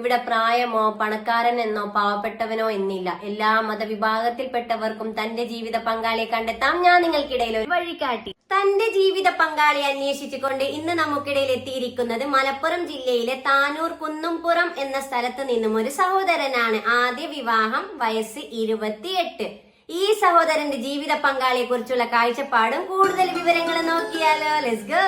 ഇവിടെ പ്രായമോ പണക്കാരൻ എന്നോ പാവപ്പെട്ടവനോ എന്നില്ല. എല്ലാ മതവിഭാഗത്തിൽപ്പെട്ടവർക്കും തന്റെ ജീവിത പങ്കാളിയെ കണ്ടെത്താം. ഞാൻ നിങ്ങൾക്കിടയിൽ ഒരു വഴികാട്ടി. തന്റെ ജീവിത പങ്കാളിയെ അന്വേഷിച്ചുകൊണ്ട് ഇന്ന് നമുക്കിടയിൽ എത്തിയിരിക്കുന്നത് മലപ്പുറം ജില്ലയിലെ താനൂർ കുന്നുംപുറം എന്ന സ്ഥലത്ത് നിന്നും ഒരു സഹോദരനാണ്. ആദ്യ വിവാഹം വയസ്സ് ഇരുപത്തിയെട്ട്. ഈ സഹോദരന്റെ ജീവിത പങ്കാളിയെ കുറിച്ചുള്ള കാഴ്ചപ്പാടും കൂടുതൽ വിവരങ്ങൾ നോക്കിയാലോ. ലെസ് ഗോ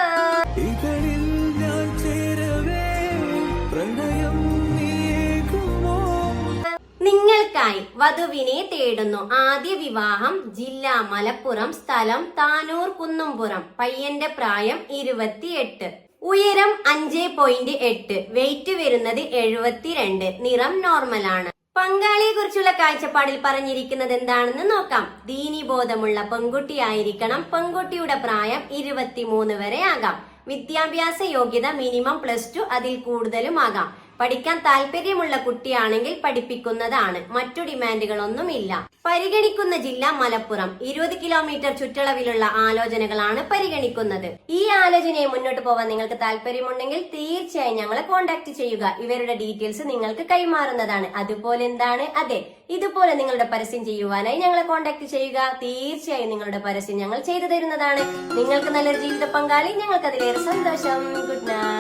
നിങ്ങൾക്കായി വധുവിനെ തേടുന്നു. ആദ്യ വിവാഹം ജില്ല മലപ്പുറം സ്ഥലം താനൂർ കുന്നുംപുറം പയ്യന്റെ പ്രായം ഇരുപത്തിയെട്ട്. ഉയരം അഞ്ച് പോയിന്റ് എട്ട് വെയിറ്റ് വരുന്നത് എഴുപത്തിരണ്ട് നിറം നോർമലാണ് പങ്കാളിയെ കുറിച്ചുള്ള കാഴ്ചപ്പാടിൽ പറഞ്ഞിരിക്കുന്നത് എന്താണെന്ന് നോക്കാം. ദീനി ദീനിബോധമുള്ള പെൺകുട്ടിയായിരിക്കണം. പെൺകുട്ടിയുടെ പ്രായം ഇരുപത്തിമൂന്ന് വരെ ആകാം. വിദ്യാഭ്യാസ യോഗ്യത മിനിമം പ്ലസ് ടു അതിൽ കൂടുതലും ആകാം. പഠിക്കാൻ താല്പര്യമുള്ള കുട്ടിയാണെങ്കിൽ പഠിപ്പിക്കുന്നതാണ്. മറ്റു ഡിമാൻഡുകളൊന്നുമില്ല. പരിഗണിക്കുന്ന ജില്ല മലപ്പുറം. ഇരുപത് കിലോമീറ്റർ ചുറ്റളവിലുള്ള ആലോചനകളാണ് പരിഗണിക്കുന്നത്. ഈ ആലോചനയെ മുന്നോട്ട് പോവാൻ നിങ്ങൾക്ക് താല്പര്യമുണ്ടെങ്കിൽ തീർച്ചയായും ഞങ്ങളെ കോൺടാക്ട് ചെയ്യുക. ഇവരുടെ ഡീറ്റെയിൽസ് നിങ്ങൾക്ക് കൈമാറുന്നതാണ്. അതുപോലെ എന്താണ്? അതെ ഇതുപോലെ നിങ്ങളുടെ പരസ്യം ചെയ്യുവാനായി ഞങ്ങളെ കോൺടാക്ട് ചെയ്യുക. തീർച്ചയായും നിങ്ങളുടെ പരസ്യം ഞങ്ങൾ ചെയ്തു തരുന്നതാണ്. നിങ്ങൾക്ക് നല്ലൊരു ജീവിത പങ്കാളി. ഞങ്ങൾക്ക് അതിലേറെ സന്തോഷം. Good night